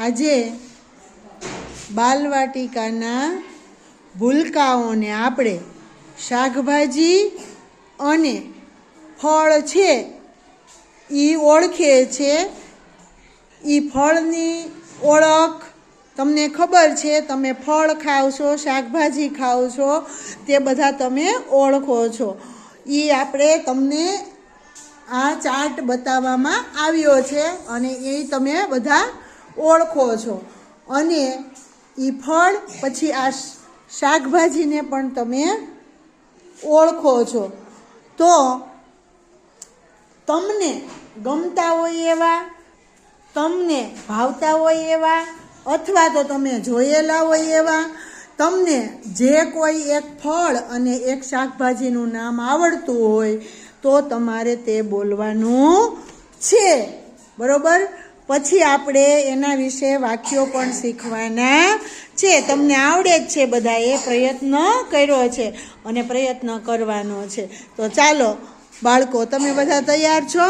આજે બાલવાટિકાના ભૂલકાઓને આપણે શાકભાજી અને ફળ છે એ ઓળખે છે. એ ફળની ઓળખ તમને ખબર છે, તમે ફળ ખાવ છો, શાકભાજી ખાવ છો, તે બધા તમે ઓળખો છો. એ આપણે તમને આ ચાર્ટ બતાવવામાં આવ્યો છે અને એ તમે બધા ઓળખો છો. અને એ ફળ પછી આ શાકભાજીને પણ તમે ઓળખો છો. તો તમને ગમતા હોય એવા, તમને ભાવતા હોય એવા, અથવા તો તમે જોયેલા હોય એવા, તમને જે કોઈ એક ફળ અને એક શાકભાજીનું નામ આવડતું હોય તો તમારે તે બોલવાનું છે. બરોબર? પછી આપણે એના વિશે વાક્યો પણ શીખવાના છે. તમને આવડે જ છે બધાએ પ્રયત્ન કર્યો છે અને પ્રયત્ન કરવાનો છે. તો ચાલો, બાળકો, તમે બધા તૈયાર છો?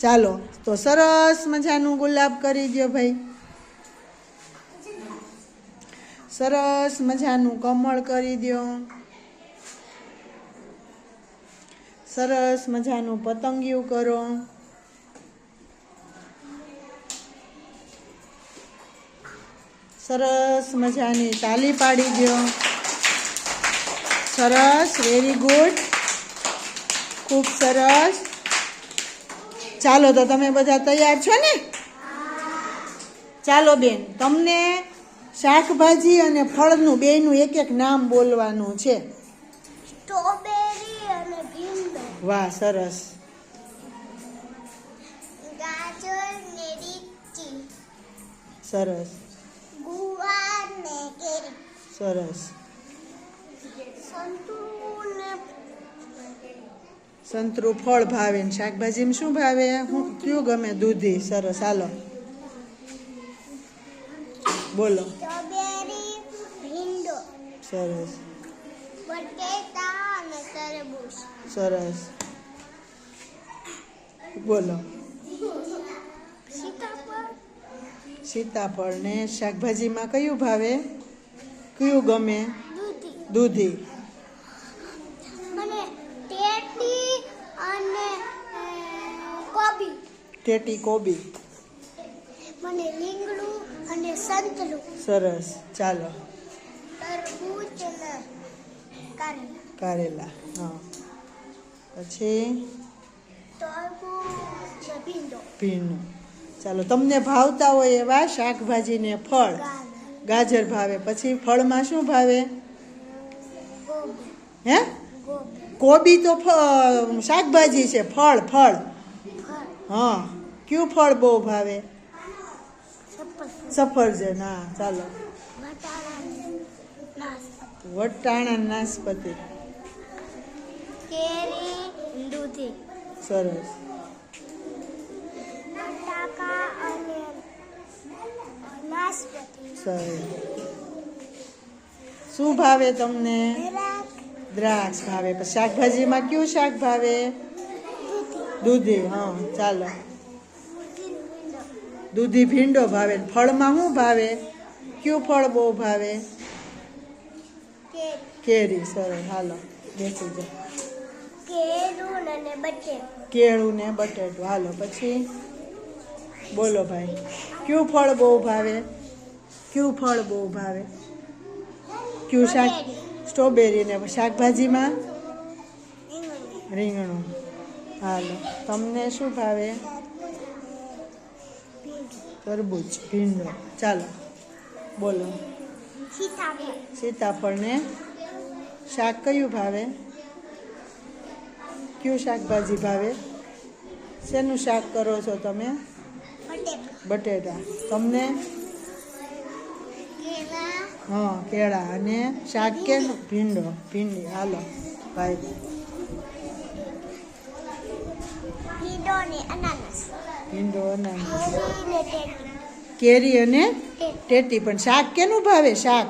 ચાલો, તો સરસ મજાનું ગુલાબ કરી દો ભાઈ. સરસ મજાનું કમળ કરી દો સરસ મજાનું પતંગિયું કરો. સરસ મજાની તાલી પાડી દો સરસ વેરી ગુડ ખૂબ સરસ. ચાલો તો તમે બધા તૈયાર છો ને? ચાલો બેન, તમને શાકભાજી અને ફળનું બેનું એક એક નામ બોલવાનું છે. સ્ટ્રોબેરી. વાહ સરસ ગાજર ને લીચી સરસ ગુવાર ને કેરી સરસ સંતરું ફળ ભાવે ને શાકભાજીમાં શું ભાવે? હું કયું ગમે દૂધી? સરસ હાલો. બોલો. સરસ. બટેટા સરસ. બોલો. સીતાફળ. ને શાકભાજીમાં કયું ભાવે? કયું ગમે? દૂધી. દૂધી. ટેટી કોબી. મને લીંગડું અને સંતરું. સરસ. ચાલો. તરબૂચ ને કારેલા. કારેલા હા. પછી? ભીંડો. ચાલો તમને ભાવતા હોય એવા શાકભાજી ને ફળ. ગાજર. ભાવે. પછી ફળમાં શું ભાવે? હે? કોબી તો શાકભાજી છે. ફળ ફળ. હા. કયું ફળ બહુ ભાવે? સફરજન. હા. ચાલો. વટાણા. નાશપતિ કેરી દૂધી. સરસ. બટાકા અને નાશપતી. સરસ. શું ભાવે તમને? દ્રાક્ષ. ભાવે. પછી શાકભાજીમાં કયું શાક ભાવે? દૂધી હા ચાલો. દૂધી ભીંડો ભાવે. ફળમાં શું ભાવે? કયું ફળ બહુ ભાવે? કેરી. કેરી. સરસ. હાલો બેસી જાઓ. કેળું અને બટેટું. કેળું ને બટેટું. હાલો પછી? બોલો ભાઈ. કયું ફળ બહુ ભાવે? કયું ફળ બહુ ભાવે? કયું શાક? સ્ટ્રોબેરી. ને શાકભાજીમાં? રીંગણું. હાલો તમને શું ભાવે? તરબૂચ ભીંડો ચાલો બોલો. સીતાફળ. સીતાફળ ને શાક કયું ભાવે? કયું શાકભાજી ભાવે? શેનું શાક કરો છો તમે? બટેટા. તમને? હા કેળા. અને શાક કે ભીંડો. ભીંડી. હાલો. ભાઈ. ભીંડો અનાનસ. ભીંડો અને કેરી અને ટેટી. પણ શાક કેનું ભાવે? શાક.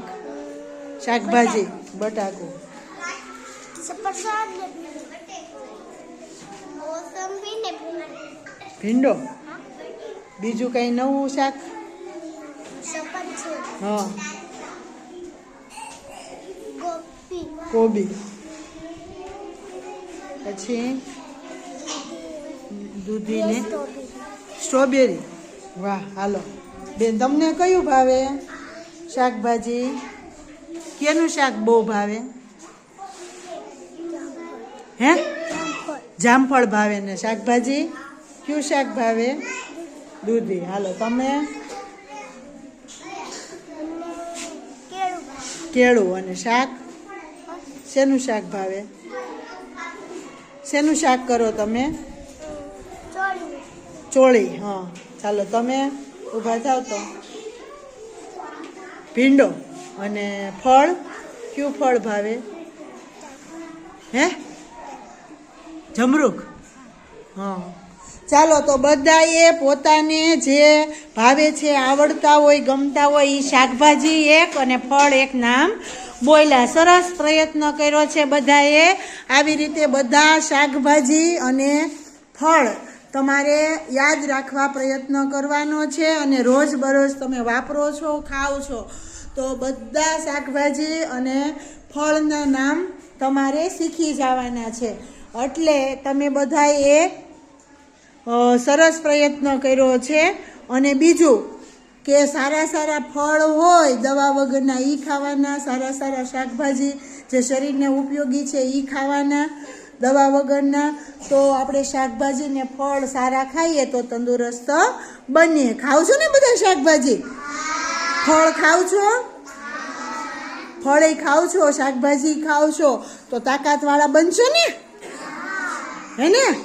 શાકભાજી. બટાકું સફરજન ને મોસંબી ને ભીંડો બીજું કંઈ નવું શાક? હા. કોબી. પછી? દૂધી ને સ્ટ્રોબેરી. વાહ હાલો. બેન તમને કયું ભાવે? શાકભાજી? કેનું શાક બહુ ભાવે? હે? જામફળ ભાવે ને શાકભાજી? કયું શાક ભાવે? દૂધી. હાલો, તમે? કેળું અને શાક? શેનું શાક ભાવે? શેનું શાક કરો તમે? ચોળી. હા. ચાલો, તમે ઊભા થાવ તો. ભીંડો. અને ફળ? કયું ફળ ભાવે? હે? જમરૂક. હા. ચાલો, તો બધાએ પોતાને જે ભાવે છે, આવડતા હોય, ગમતા હોય એ શાકભાજી એક અને ફળ એક નામ બોલ્યા સરસ પ્રયત્ન કર્યો છે બધાએ. આવી રીતે બધા શાકભાજી અને ફળ તમારે યાદ રાખવા પ્રયત્ન કરવાનો છે અને રોજ બરોજ તમે વાપરો છો, ખાઓ છો, તો બધા શાકભાજી અને ફળના નામ તમારે શીખી જવાના છે. એટલે તમે બધાએ સરસ પ્રયત્ન કર્યો છે. અને બીજું કે સારા સારા ફળ હોય દવા વગરના એ ખાવાના, સારા સારા શાકભાજી જે શરીરને ઉપયોગી છે એ ખાવાના, દવા વગરના. તો આપણે શાકભાજી ને ફળ સારા ખાઈએ તો તંદુરસ્ત બનીએ. ખાવ છો ને બધા શાકભાજી? ફળ ખાવ છો? ફળે ખાવ છો, શાકભાજી ખાવ છો, તો તાકાતવાળા બનશો ને? હે ને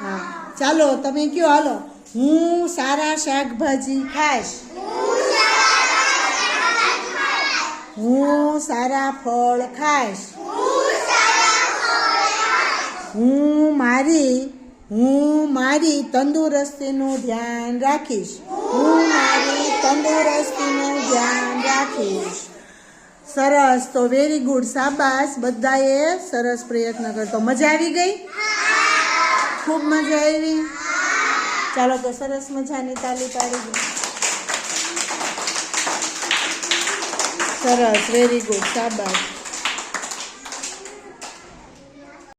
હા. ચાલો, તમે કયો હાલો? હું સારા શાકભાજી ખાઈશ. હું સારા ફળ ખાઈશ. હું મારી હું મારી તંદુરસ્તીનું ધ્યાન રાખીશ. હું મારી તંદુરસ્તીનું ધ્યાન રાખીશ. સરસ, તો વેરી ગુડ સાબાસ બધાએ સરસ પ્રયત્ન કરતો મજા આવી ગઈ? ખૂબ મજા આવી. ચાલો તો સરસ મજાની તાલી પાડી સરસ વેરી ગુડ શાબાશ.